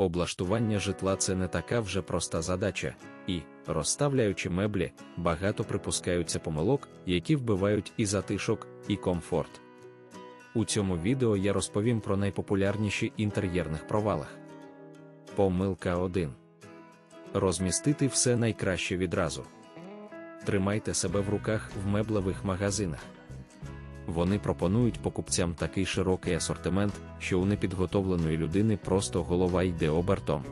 Облаштування житла це не така вже проста задача, і, розставляючи меблі, багато припускаються помилок, які вбивають і затишок, і комфорт. У цьому відео я розповім про найпопулярніші інтер'єрних провалах. Помилка 1. Розмістити все найкраще відразу. Тримайте себе в руках в меблевих магазинах. Вони пропонують покупцям такий широкий асортимент, що у непідготовленої людини просто голова йде обертом.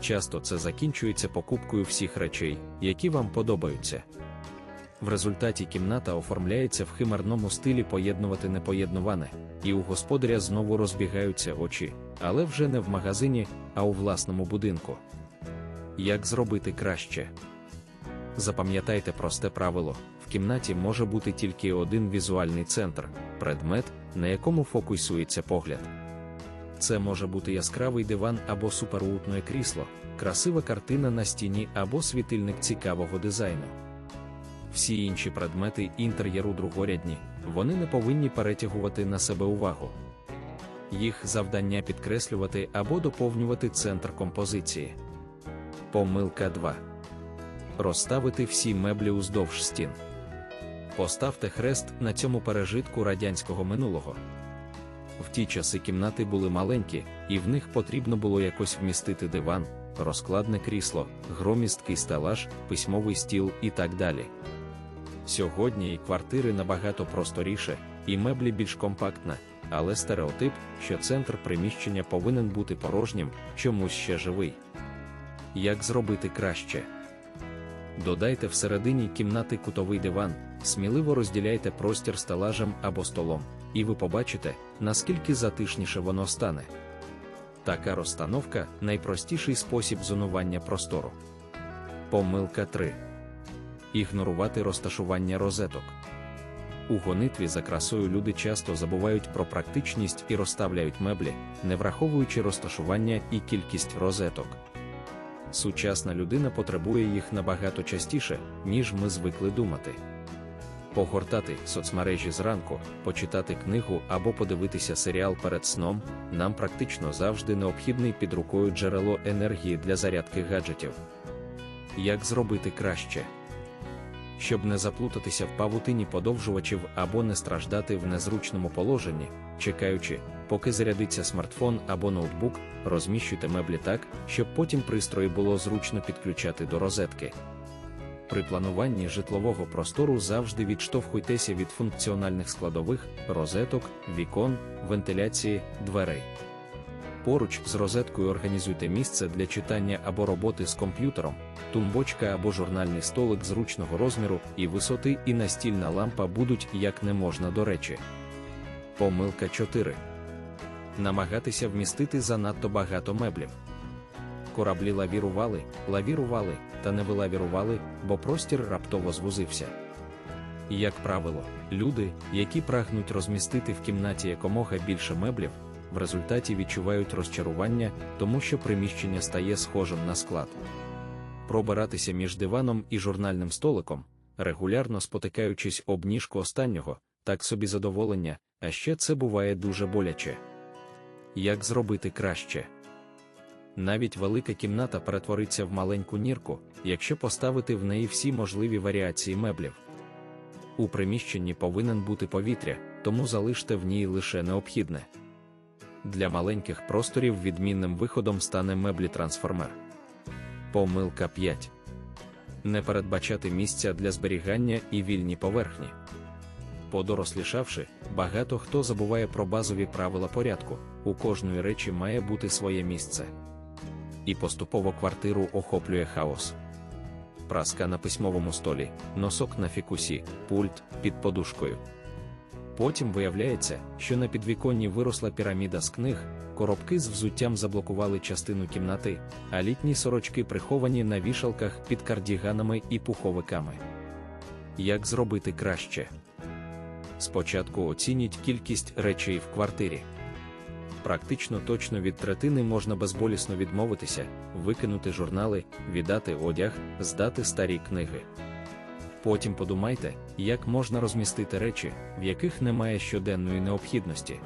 Часто це закінчується покупкою всіх речей, які вам подобаються. В результаті кімната оформляється в химерному стилі поєднувати непоєднуване, і у господаря знову розбігаються очі, але вже не в магазині, а у власному будинку. Як зробити краще? Запам'ятайте просте правило: в кімнаті може бути тільки один візуальний центр, предмет, на якому фокусується погляд. Це може бути яскравий диван або суперуутне крісло, красива картина на стіні або світильник цікавого дизайну. Всі інші предмети інтер'єру другорядні, вони не повинні перетягувати на себе увагу. Їх завдання підкреслювати або доповнювати центр композиції. Помилка 2. Розставити всі меблі уздовж стін. Поставте хрест на цьому пережитку радянського минулого. В ті часи кімнати були маленькі, і в них потрібно було якось вмістити диван, розкладне крісло, громісткий стелаж, письмовий стіл і так далі. Сьогодні і квартири набагато просторіше, і меблі більш компактна, але стереотип, що центр приміщення повинен бути порожнім, чомусь ще живий. Як зробити краще? Додайте всередині кімнати кутовий диван, сміливо розділяйте простір стелажем або столом, і ви побачите, наскільки затишніше воно стане. Така розстановка найпростіший спосіб зонування простору. Помилка 3. Ігнорувати розташування розеток. У гонитві за красою люди часто забувають про практичність і розставляють меблі, не враховуючи розташування і кількість розеток. Сучасна людина потребує їх набагато частіше, ніж ми звикли думати. Погортати соцмережі зранку, почитати книгу або подивитися серіал перед сном нам практично завжди необхідний під рукою джерело енергії для зарядки гаджетів. Як зробити краще? Щоб не заплутатися в павутині подовжувачів або не страждати в незручному положенні, чекаючи, поки зарядиться смартфон або ноутбук, розміщуйте меблі так, щоб потім пристрої було зручно підключати до розетки. При плануванні житлового простору завжди відштовхуйтеся від функціональних складових, розеток, вікон, вентиляції, дверей. Поруч з розеткою організуйте місце для читання або роботи з комп'ютером, тумбочка або журнальний столик зручного розміру і висоти, і настільна лампа будуть як не можна до речі. Помилка 4. Намагатися вмістити занадто багато меблів. Кораблі лавірували, лавірували, та не вилавірували, бо простір раптово звузився. Як правило, люди, які прагнуть розмістити в кімнаті якомога більше меблів, в результаті відчувають розчарування, тому що приміщення стає схожим на склад. Пробиратися між диваном і журнальним столиком, регулярно спотикаючись об ніжку останнього, так собі задоволення, а ще це буває дуже боляче. Як зробити краще? Навіть велика кімната перетвориться в маленьку нірку, якщо поставити в неї всі можливі варіації меблів. У приміщенні повинен бути повітря, тому залиште в ній лише необхідне. Для маленьких просторів відмінним виходом стане меблі-трансформер. Помилка 5. Не передбачати місця для зберігання і вільні поверхні. Подорослішавши, багато хто забуває про базові правила порядку, у кожної речі має бути своє місце. І поступово квартиру охоплює хаос. Праска на письмовому столі, носок на фікусі, пульт під подушкою. Потім виявляється, що на підвіконні виросла піраміда з книг, коробки з взуттям заблокували частину кімнати, а літні сорочки приховані на вішалках під кардіганами і пуховиками. Як зробити краще? Спочатку оцініть кількість речей в квартирі. Практично точно від третини можна безболісно відмовитися, викинути журнали, віддати одяг, здати старі книги. Потім подумайте, як можна розмістити речі, в яких немає щоденної необхідності.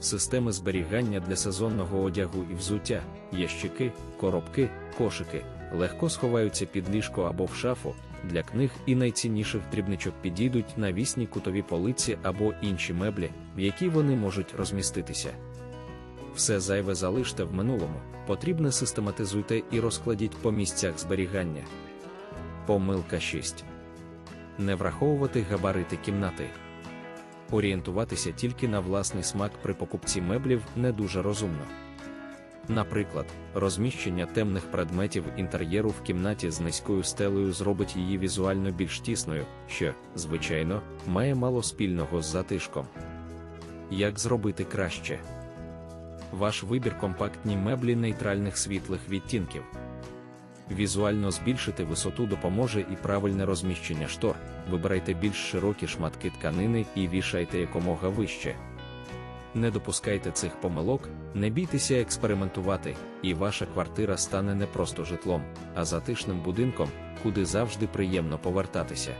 системи зберігання для сезонного одягу і взуття, ящики, коробки, кошики, легко сховаються під ліжко або в шафу, для книг і найцінніших дрібничок підійдуть навісні кутові полиці або інші меблі, в які вони можуть розміститися. Все зайве залиште в минулому, потрібне систематизуйте і розкладіть по місцях зберігання. Помилка 6. Не враховувати габарити кімнати. Орієнтуватися тільки на власний смак при покупці меблів не дуже розумно. Наприклад, розміщення темних предметів інтер'єру в кімнаті з низькою стелею зробить її візуально більш тісною, що, звичайно, має мало спільного з затишком. Як зробити краще? Ваш вибір компактні меблі нейтральних світлих відтінків. Візуально збільшити висоту допоможе і правильне розміщення штор. Вибирайте більш широкі шматки тканини і вішайте якомога вище. Не допускайте цих помилок, не бійтеся експериментувати, і ваша квартира стане не просто житлом, а затишним будинком, куди завжди приємно повертатися.